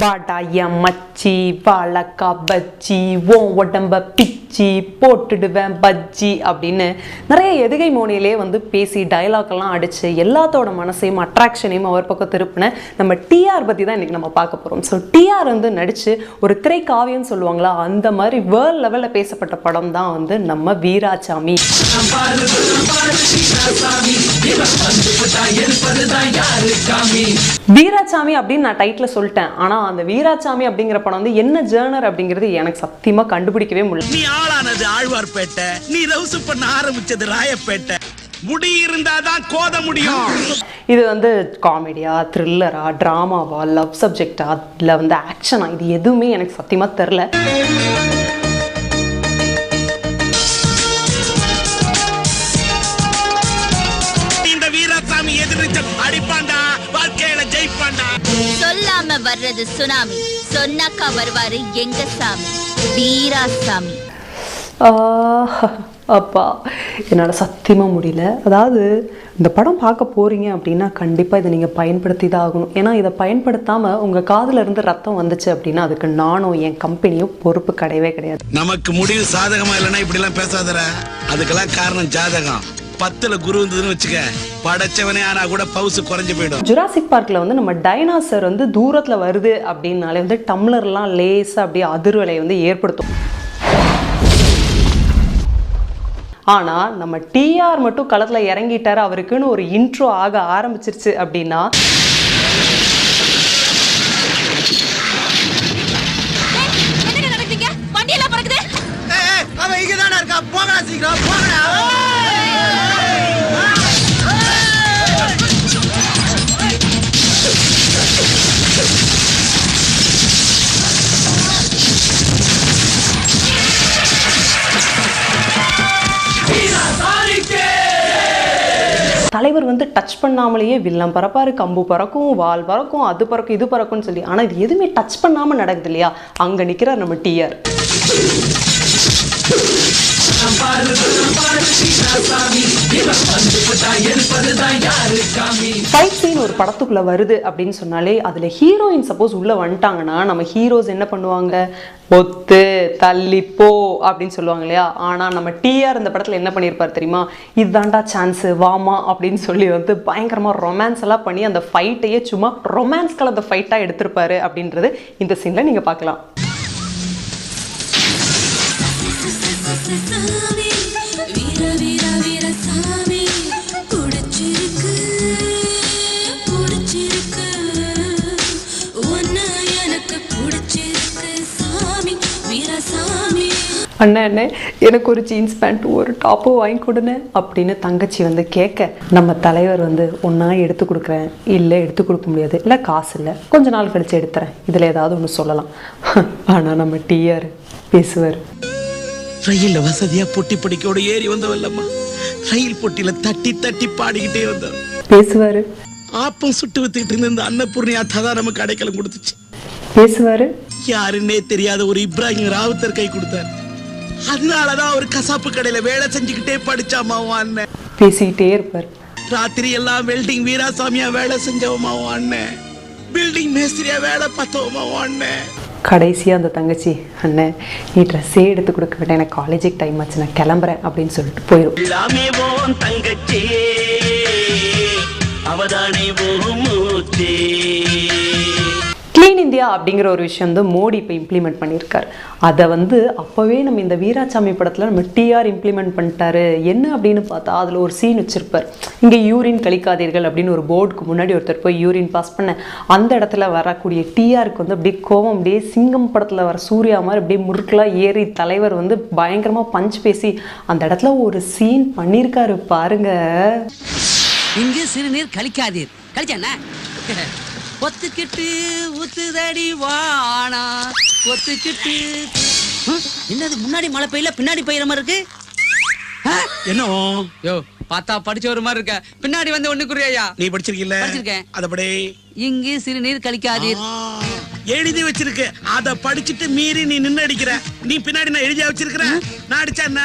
வாடாய மச்சி வாழக்கா பஜ்ஜி ஓ உடம்ப பிச்சி போட்டுடுவேன் பஜ்ஜி அப்படின்னு நிறைய எதுகை மோனிலே வந்து பேசி டைலாக்லாம் எல்லாம் எல்லாத்தோட மனசையும் அட்ராக்ஷனையும் அவர் பக்கம் திருப்பின நம்ம டிஆர் பற்றி தான் இன்றைக்கி நம்ம பார்க்க போகிறோம் ஸோ டிஆர் வந்து நடித்து ஒரு திரை காவியம் சொல்லுவாங்களா? அந்த மாதிரி வேர்ல்ட் லெவலில் பேசப்பட்ட படம் தான் வந்து நம்ம வீராசாமி. வீராசாமி அப்படின்னு நான் டைட்டில் சொல்லிட்டேன். ஆனால் அந்த வீராசாமி அப்படிங்கிற படம் வந்து என்ன ஜேர்னர் அப்படிங்கிறது எனக்கு சத்தியமாக கண்டுபிடிக்கவே முடியல. நீ ஆளானது ஆழ்வார்பேட்டை. நீ ரவுசு பண்ண ஆரம்பிச்சது ராயப்பேட்டை. முடி இருந்தாதான் கோத முடியும். இது வந்து காமெடியா த்ரில்லரா ட்ராமாவா லவ் சப்ஜெக்டா இல்லை வந்து ஆக்ஷனா இது எதுவுமே எனக்கு சத்தியமாக தெரில வர்றது சுனாமி. சொன்னாக்கா வருவாரு எங்க சாமி வீராசாமி. ஆஹ், அப்பா. என்னால் சத்தியமாக முடியல. அதாவது இந்த படம் பார்க்க போகிறீங்க அப்படின்னா கண்டிப்பாக இதை நீங்கள் பயன்படுத்தி தான் ஆகணும் ஏன்னா இதை பயன்படுத்தாமல் உங்கள் காதுல இருந்து ரத்தம் வந்துச்சு அப்படின்னா அதுக்கு நானும் என் கம்பெனியும் பொறுப்பு கிடையவே கிடையாது. நமக்கு முடிவு சாதகமா இல்லைன்னா இப்படி எல்லாம் பேசாதடா. அதுக்கெல்லாம் காரணம் ஜாதகம். பத்துல குரு இருந்ததுன்னு வச்சுக்க படைச்சவனே ஆனா கூட பவுசு குறைஞ்சு போயிடும். ஜுராசிக் பார்க்கில் வந்து நம்ம டைனாசர் வந்து தூரத்தில் வருது அப்படின்னாலே வந்து டம்ளர்லாம் லேசாக அப்படியே அதிர்வலை வந்து ஏற்படுத்தும். ஆனால் நம்ம டிஆர் மட்டும் களத்தில் இறங்கிட்டாரு அவருக்குன்னு ஒரு இன்ட்ரோ ஆக ஆரம்பிச்சிருச்சு அப்படின்னா தலைவர் வந்து டச் பண்ணாமலேயே வில்லம் பறப்பாரு கம்பு பறக்கும் வால் பறக்கும் அது பறக்கும் இது பறக்கும்னு சொல்லி. ஆனால் இது எதுவுமே டச் பண்ணாமல் நடக்குது இல்லையா? அங்கே நிற்கிறார் நம்ம டிஆர் ஃபைட் சீன் ஒரு படத்துக்குள்ள வருது அப்படின்னு சொன்னாலே அதுல ஹீரோயின் சப்போஸ் உள்ள வந்துட்டாங்கன்னா நம்ம ஹீரோஸ் என்ன பண்ணுவாங்க? ஒத்து தள்ளிப்போ அப்படின்னு சொல்லுவாங்க இல்லையா? ஆனால் நம்ம டிஆர் இந்த படத்தில் என்ன பண்ணியிருப்பார் தெரியுமா? இதுதான்டா சான்ஸு வாமா அப்படின்னு சொல்லி வந்து பயங்கரமாக ரொமான்ஸ் எல்லாம் பண்ணி அந்த ஃபைட்டையே சும்மா ரொமான்ஸ் கலந்த ஃபைட்டாக எடுத்திருப்பாரு அப்படின்றது இந்த சீனில் நீங்கள் பார்க்கலாம். அண்ணா அண்ணே எனக்கு ஒரு ஜீன்ஸ் பேண்ட் ஒரு டாப்போ வாங்கி கொடுங்க அப்படின்னு தங்கச்சி வந்து கேட்க நம்ம தலைவர் வந்து ஒன்றா எடுத்து கொடுக்குறேன் இல்லை எடுத்து கொடுக்க முடியாது இல்லை காசு இல்லை கொஞ்ச நாள் கழித்து எடுத்துறேன் இதில் ஏதாவது ஒன்று சொல்லலாம். ஆனால் நம்ம டிஆர் பேசுவார். ரயில்ல வசதியா பொட்டி படிக்கோட ஏறி வந்தவல்லம்மா. ரயில் பொட்டியில தட்டி தட்டி பாடிக்கிட்டே வந்தோம் பேசுவார். ஆப்பம் சுட்டு வித்துக்கிட்டு இருந்த இந்த அன்னபூர்ணி அத்தா தான் நமக்கு அடைக்கலம் கொடுத்துச்சு. பேசுவார். யாருன்னே தெரியாத ஒரு இப்ராஹிம் ராவுத்தர் கை கொடுத்தார். அதனாலதான் ஒரு கசாப்பு கடையில வேலை செஞ்சுக்கிட்டே படிச்சாமாவும் அண்ணன். பேசிக்கிட்டே இருப்பார். ராத்திரி எல்லாம் வெல்டிங் வீராசாமியா வேலை செஞ்சவமாவும் அண்ணன். பில்டிங் மேஸ்திரியா வேலை பார்த்தவமாவும் அண்ணன். கடைசியாக அந்த தங்கச்சி அண்ணன் நீ ட்ரெஸ்ஸே எடுத்து கொடுக்க வேண்டாம் எனக்கு காலேஜுக்கு டைம் ஆச்சு. நான் கிளம்புறேன் அப்படின்னு சொல்லிட்டு போயிடும் தங்கச்சி அவதானே க்ளீன் இந்தியா அப்படிங்கிற ஒரு விஷயம் வந்து மோடி இப்போ இம்ப்ளிமெண்ட் பண்ணியிருக்காரு. அதை வந்து அப்போவே நம்ம இந்த வீராசாமி படத்தில் நம்ம டிஆர் இம்ப்ளிமெண்ட் பண்ணிட்டாரு. என்ன அப்படின்னு பார்த்தா அதில் ஒரு சீன் வச்சுருப்பார். இங்கே யூரின் கழிக்காதீர்கள் அப்படின்னு ஒரு போர்டுக்கு முன்னாடி ஒருத்தர் போய் யூரின் பாஸ் பண்ண அந்த இடத்துல வரக்கூடிய டிஆருக்கு வந்து அப்படியே கோவம் அப்படியே சிங்கம் படத்தில் வர சூர்யா மாதிரி அப்படியே முறுக்கலாக ஏறி தலைவர் வந்து பயங்கரமாக பஞ்ச் பேசி அந்த இடத்துல ஒரு சீன் பண்ணியிருக்காரு பாருங்க. இங்கே சிறுநீர் கழிக்காதீர். கழிச்சா ஒத்துக்கிட்டு ஊத்துதடி வானா ஒத்துக்கிட்டு என்னது முன்னாடி மழை பெய்யல பின்னாடி பெய்யற மாதிரி இருக்கு? என்ன யோ பார்த்தா படிச்ச ஒரு மாதிரி இருக்க. பின்னாடி வந்து ஒண்ணு குறியா நீ படிச்சிருக்கீல்ல? படிச்சிருக்கேன். அதப்படி இங்கு சிறுநீர் கழிக்காதீர். எழுதி வச்சிருக்கு. அத படிச்சுட்டு மீறி நீ நின்னு அடிக்கிற நீ பின்னாடி நான் எழுதியா வச்சிருக்கிற? நான் அடிச்சா என்ன?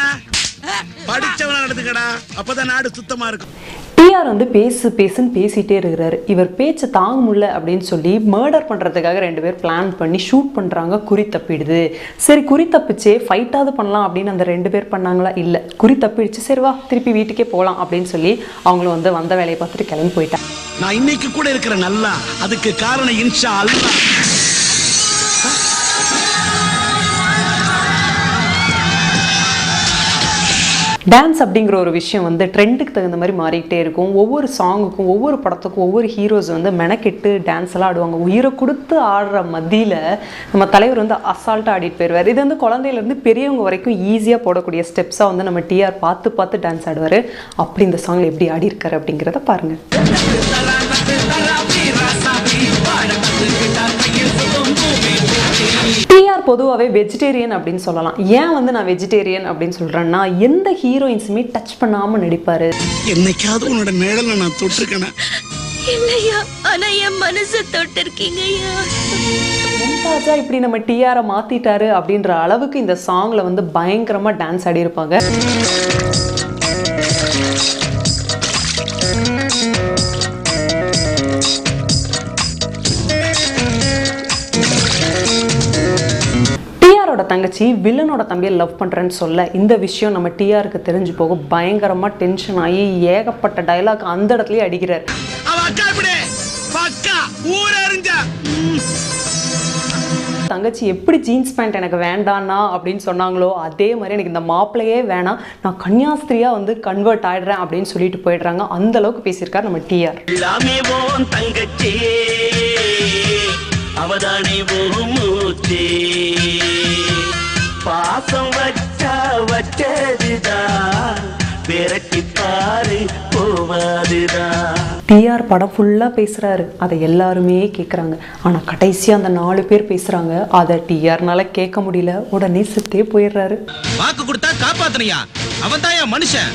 படிச்சவனா நடந்துக்கடா. அப்பதான் நாடு சுத்தமா இருக்கும். டிஆர் வந்து பேசு பேசுன்னு பேசிட்டே இருக்கிறாரு. இவர் பேச்சை தாங்க முடியல அப்படின்னு சொல்லி மர்டர் பண்ணுறதுக்காக ரெண்டு பேர் பிளான் பண்ணி ஷூட் பண்ணுறாங்க குறி தப்பிடுது. சரி குறி தப்பிச்சே ஃபைட்டாவது பண்ணலாம் அப்படின்னு அந்த ரெண்டு பேர் பண்ணாங்களா? இல்லை. குறி தப்பிடுச்சு. சரி வா திருப்பி வீட்டுக்கே போகலாம் அப்படின்னு சொல்லி அவங்களும் வந்து வந்த வேலையை பார்த்துட்டு கிளம்பி போயிட்டாங்க. நான் இன்னைக்கு கூட இருக்கிற நல்லா. அதுக்கு காரணம் இன்ஷா அல்லா டான்ஸ் அப்படிங்கிற ஒரு விஷயம் வந்து ட்ரெண்டுக்கு தகுந்த மாதிரி மாறிக்கிட்டே இருக்கும். ஒவ்வொரு சாங்குக்கும் ஒவ்வொரு படத்துக்கும் ஒவ்வொரு ஹீரோஸ் வந்து மெனக்கெட்டு டான்ஸ் எல்லாம் ஆடுவாங்க. உயிரை கொடுத்து ஆடுற மத்தியில் நம்ம தலைவர் வந்து அசால்ட்டாக ஆடிட்டு போயிடுவார் இது வந்து குழந்தையிலேருந்து பெரியவங்க வரைக்கும் ஈஸியாக போடக்கூடிய ஸ்டெப்ஸாக வந்து நம்ம டிஆர் பார்த்து பார்த்து டான்ஸ் ஆடுவார். அப்படி இந்த சாங்கில் எப்படி ஆடி இருக்காரு அப்படிங்கிறத பாருங்கள் பொதுவாகவே வெஜிடேரியன் அப்படின்னு சொல்லலாம். ஏன் வந்து நான் வெஜிடேரியன் அப்படின்னு சொல்கிறேன்னா எந்த ஹீரோயின்ஸுமே டச் பண்ணாமல் நடிப்பார். என்னைக்காவது உன்னோட நிழலை நான் தொட்டிருக்கேனா? இல்லையா? ஆனா என் மனசை தொட்டிருக்கீங்க ஐயா. மும்தாஜா இப்படி நம்ம டிஆரை மாத்திட்டாரு அப்படின்ற அளவுக்கு இந்த சாங்ல வந்து பயங்கரமா டான்ஸ் ஆடி இருப்பாங்க தங்கச்சி வில்லனோட தம்பியை லவ் பண்றேன்னு சொல்ல இந்த விஷயம் நம்ம டிஆருக்கு தெரிஞ்சு போக பயங்கரமா டென்ஷன் ஆகி ஏகப்பட்ட டயலாக் அந்த இடத்துலயே அடிக்கிறார். தங்கச்சி எப்படி ஜீன்ஸ் பேண்ட் எனக்கு வேண்டான்னா அப்படின்னு சொன்னாங்களோ அதே மாதிரி எனக்கு இந்த மாப்பிள்ளையே வேணாம். நான் கன்னியாஸ்திரியா வந்து கன்வெர்ட் ஆயிடுறேன் அப்படின்னு சொல்லிட்டு போயிடுறாங்க. அந்த அளவுக்கு பேசியிருக்கார் நம்ம டிஆர் அவதானே மூச்சே. பாசம் வச்சா வச்சதுதான் விரட்டி பாரு போவாதுதான் டிஆர் படம் ஃபுல்லாக பேசுகிறாரு அதை எல்லாருமே கேட்குறாங்க ஆனால் கடைசியாக அந்த நாலு பேர் பேசுகிறாங்க அதை டிஆர்னால கேட்க முடியல. உடனே செத்தே போயிடுறாரு. வாக்கு கொடுத்தா காப்பாத்தனியா? அவன் தான் என் மனுஷன்.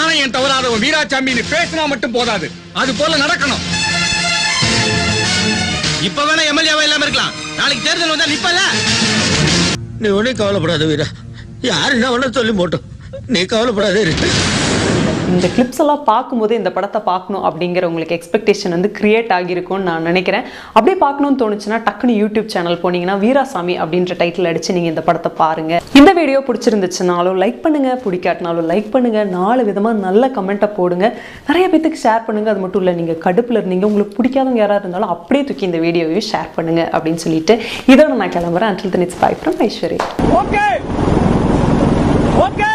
ஆணையம் தவறாதவன் வீராசாமி பேசினா மட்டும் போதாது. அது போல நடக்கணும். இப்ப வேணா எம்எல்ஏவா இல்லாம இருக்கலாம். நாளைக்கு தேர்தல் வந்தா நிப்பல நீ ஒன்றும் கவலைப்படாத வீரா. யாரு என்ன வேணா சொல்லி போட்டோம். நீ கவலைப்படாதே இரு. இந்த கிளிப்ஸ் எல்லாம் பார்க்கும்போது இந்த படத்தை பார்க்கணும் அப்படிங்கிற உங்களுக்கு எக்ஸ்பெக்டேஷன் வந்து கிரியேட் ஆகியிருக்கும்னு நான் நினைக்கிறேன். அப்படியே பார்க்கணும்னு தோணுச்சுன்னா டக்குனு யூடியூப் சேனல் போனீங்கன்னா வீராசாமி அப்படின்ற டைட்டில் அடிச்சு நீங்கள் இந்த படத்தை பாருங்க. இந்த வீடியோ பிடிச்சிருந்துச்சுனாலும் லைக் பண்ணுங்க பிடிக்காட்டினாலும் லைக் பண்ணுங்க நாலு விதமாக நல்ல கமெண்ட்டை போடுங்க. நிறைய பேத்துக்கு ஷேர் பண்ணுங்க. அது மட்டும் இல்லை நீங்கள் கடுப்பில் இருந்தீங்க உங்களுக்கு பிடிக்காதவங்க யாராக இருந்தாலும் அப்படியே தூக்கி இந்த வீடியோவையும் ஷேர் பண்ணுங்க அப்படின்னு சொல்லிட்டு இதோட நான் கிளம்புறேன். Until then it's bye from Aishwari okay okay